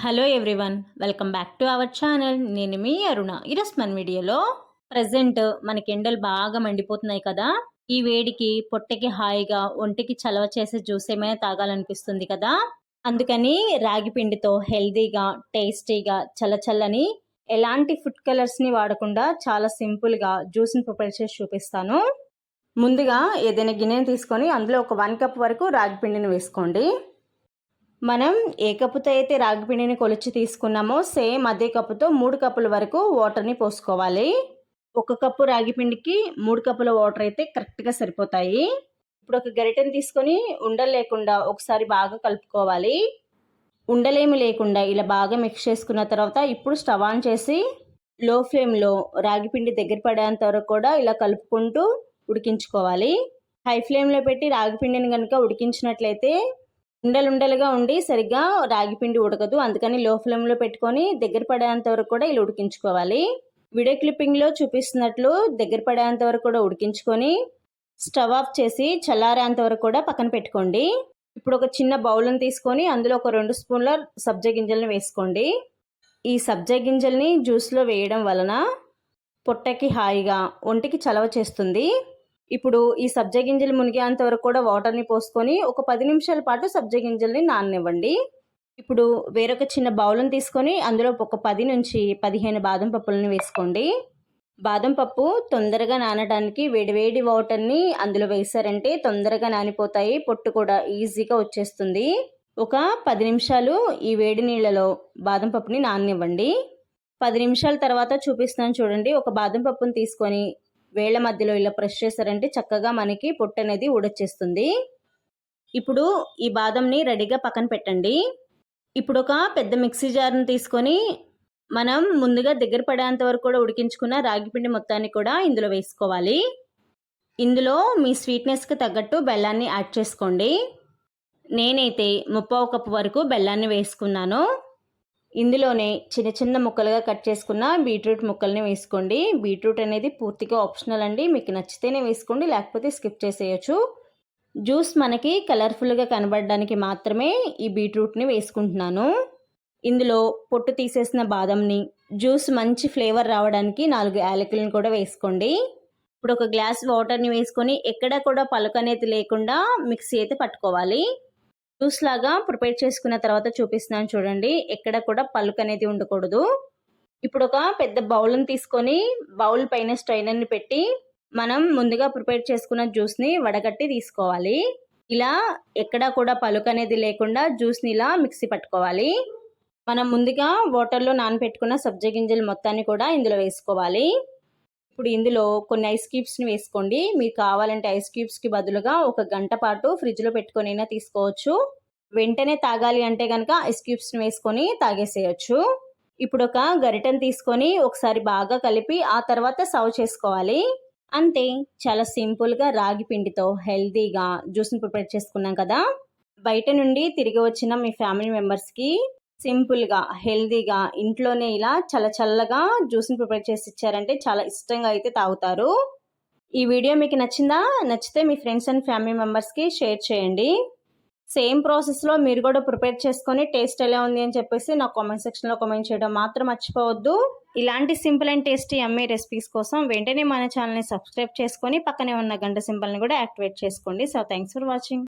Hello everyone welcome back to our channel నేను మీ అరుణ. ఈరోజు మన వీడియోలో ప్రజెంట్ మనకి ఎండలు బాగా మండిపోతున్నాయి కదా. ఈ వేడికి పొట్టకి హాయిగా ఒంటికి చలవ చేసే జ్యూస్ ఏమైనా తాగాలనిపిస్తుంది కదా. అందుకని రాగి పిండితో హెల్దీగా టేస్టీగా చల్లచల్లని ఎలాంటి ఫుడ్ కలర్స్ని వాడకుండా చాలా సింపుల్గా జ్యూస్ని ప్రిపేర్ చేసి చూపిస్తాను. ముందుగా ఏదైనా గిన్నెని తీసుకొని అందులో ఒక వన్ కప్ వరకు రాగి పిండిని వేసుకోండి. మనం ఏ కప్పుతో అయితే రాగి పిండిని కొలిచి తీసుకున్నామో సేమ్ అదే కప్పుతో మూడు కప్పుల వరకు వాటర్ని పోసుకోవాలి. ఒక కప్పు రాగి పిండికి మూడు కప్పుల వాటర్ అయితే కరెక్ట్గా సరిపోతాయి. ఇప్పుడు ఒక గరిటెని తీసుకొని ఉండలు లేకుండా ఒకసారి బాగా కలుపుకోవాలి. ఉండలేమి లేకుండా ఇలా బాగా మిక్స్ చేసుకున్న తర్వాత ఇప్పుడు స్టవ్ ఆన్ చేసి లో ఫ్లేమ్లో రాగి పిండి దగ్గర పడేంత వరకు కూడా ఇలా కలుపుకుంటూ ఉడికించుకోవాలి. హై ఫ్లేమ్లో పెట్టి రాగి పిండిని కనుక ఉడికించినట్లయితే ఉండలుండలుగా ఉండి సరిగ్గా రాగిపిండి ఉడకదు. అందుకని లో ఫ్లేమ్లో పెట్టుకొని దగ్గర పడేంత వరకు కూడా ఇలా ఉడికించుకోవాలి. వీడియో క్లిప్పింగ్లో చూపిస్తున్నట్లు దగ్గర పడేంత వరకు కూడా ఉడికించుకొని స్టవ్ ఆఫ్ చేసి చల్లారేంత వరకు కూడా పక్కన పెట్టుకోండి. ఇప్పుడు ఒక చిన్న బౌల్ని తీసుకొని అందులో ఒక రెండు స్పూన్ల సబ్జా గింజలను వేసుకోండి. ఈ సబ్జా గింజల్ని జ్యూస్లో వేయడం వలన పొట్టకి హాయిగా ఒంటికి చలవ చేస్తుంది. ఇప్పుడు ఈ సబ్జ గింజలు మునిగేంత వరకు కూడా వాటర్ని పోసుకొని ఒక పది నిమిషాల పాటు సబ్జ గింజల్ని నాననివ్వండి. ఇప్పుడు వేరొక చిన్న బౌల్ని తీసుకొని అందులో ఒక పది నుంచి పదిహేను బాదం పప్పులను వేసుకోండి. బాదం పప్పు తొందరగా నానడానికి వేడివేడి వాటర్ని అందులో వేసారంటే తొందరగా నానిపోతాయి పొట్టు కూడా ఈజీగా వచ్చేస్తుంది. ఒక పది నిమిషాలు ఈ వేడి నీళ్ళలో బాదం పప్పుని నాననివ్వండి. పది నిమిషాల తర్వాత చూపిస్తున్నాను చూడండి ఒక బాదం పప్పుని తీసుకొని వేళ్ళ మధ్యలో ఇలా ప్రెస్ చేశారంటే చక్కగా మనకి పొట్టు అనేది ఊడొచ్చేస్తుంది. ఇప్పుడు ఈ బాదంని రెడీగా పక్కన పెట్టండి. ఇప్పుడు ఒక పెద్ద మిక్సీ జార్ని తీసుకొని మనం ముందుగా దగ్గర పడేంత వరకు కూడా ఉడికించుకున్న రాగిపిండి మొత్తాన్ని కూడా ఇందులో వేసుకోవాలి. ఇందులో మీ స్వీట్నెస్కి తగ్గట్టు బెల్లాన్ని యాడ్ చేసుకోండి. నేనైతే ముప్పావు కప్పు వరకు బెల్లాన్ని వేసుకున్నాను. ఇందులోనే చిన్న చిన్న ముక్కలుగా కట్ చేసుకున్న బీట్రూట్ ముక్కల్ని వేసుకోండి. బీట్రూట్ అనేది పూర్తిగా ఆప్షనల్ అండి. మీకు నచ్చితేనే వేసుకోండి లేకపోతే స్కిప్ చేసేయచ్చు. జ్యూస్ మనకి కలర్ఫుల్గా కనబడడానికి మాత్రమే ఈ బీట్రూట్ని వేసుకుంటున్నాను. ఇందులో పొట్టు తీసేసిన బాదంని జ్యూస్ మంచి ఫ్లేవర్ రావడానికి నాలుగు యాలకులను కూడా వేసుకోండి. ఇప్పుడు ఒక గ్లాస్ వాటర్ని వేసుకొని ఎక్కడ కూడా పలుకు అనేది లేకుండా మిక్సీ అయితే పట్టుకోవాలి. జ్యూస్ లాగా ప్రిపేర్ చేసుకున్న తర్వాత చూపిస్తున్నాను చూడండి. ఎక్కడ కూడా పలుకు అనేది ఉండకూడదు. ఇప్పుడు ఒక పెద్ద బౌల్ని తీసుకొని బౌల్ పైన స్ట్రైనర్ని పెట్టి మనం ముందుగా ప్రిపేర్ చేసుకున్న జ్యూస్ని వడగట్టి తీసుకోవాలి. ఇలా ఎక్కడా కూడా పలుకు అనేది లేకుండా జ్యూస్ని ఇలా మిక్సీ పట్టుకోవాలి. మనం ముందుగా వాటర్లో నానబెట్టుకున్న సబ్జీ గింజలు మొత్తాన్ని కూడా ఇందులో వేసుకోవాలి. ఇప్పుడు ఇందులో కొన్ని ఐస్ క్యూబ్స్ని వేసుకోండి. మీకు కావాలంటే ఐస్ క్యూబ్స్కి బదులుగా ఒక గంట పాటు ఫ్రిడ్జ్లో పెట్టుకొని అయినా తీసుకోవచ్చు. వెంటనే తాగాలి అంటే కనుక ఐస్ క్యూబ్స్ని వేసుకొని తాగేసేయచ్చు. ఇప్పుడు ఒక గరిటెను తీసుకొని ఒకసారి బాగా కలిపి ఆ తర్వాత సర్వ్ చేసుకోవాలి. అంతే. చాలా సింపుల్గా రాగి పిండితో హెల్తీగా జ్యూస్ని ప్రిపేర్ చేసుకున్నాం కదా. బయట నుండి తిరిగి వచ్చిన మీ ఫ్యామిలీ మెంబర్స్కి సింపుల్గా హెల్దీగా ఇంట్లోనే ఇలా చల్ల చల్లగా జ్యూస్ని ప్రిపేర్ చేసి ఇచ్చారంటే చాలా ఇష్టంగా అయితే తాగుతారు. ఈ వీడియో మీకు నచ్చిందా? నచ్చితే మీ ఫ్రెండ్స్ అండ్ ఫ్యామిలీ మెంబర్స్కి షేర్ చేయండి. సేమ్ ప్రాసెస్లో మీరు కూడా ప్రిపేర్ చేసుకొని టేస్ట్ ఎలా ఉంది అని చెప్పేసి నా కామెంట్ సెక్షన్లో కామెంట్ చేయడం మాత్రం మర్చిపోవద్దు. ఇలాంటి సింపుల్ అండ్ టేస్టీ అమ్మే రెసిపీస్ కోసం వెంటనే మన ఛానల్ని సబ్స్క్రైబ్ చేసుకొని పక్కనే ఉన్న గంట సింపుల్ని కూడా యాక్టివేట్ చేసుకోండి. So thanks for watching.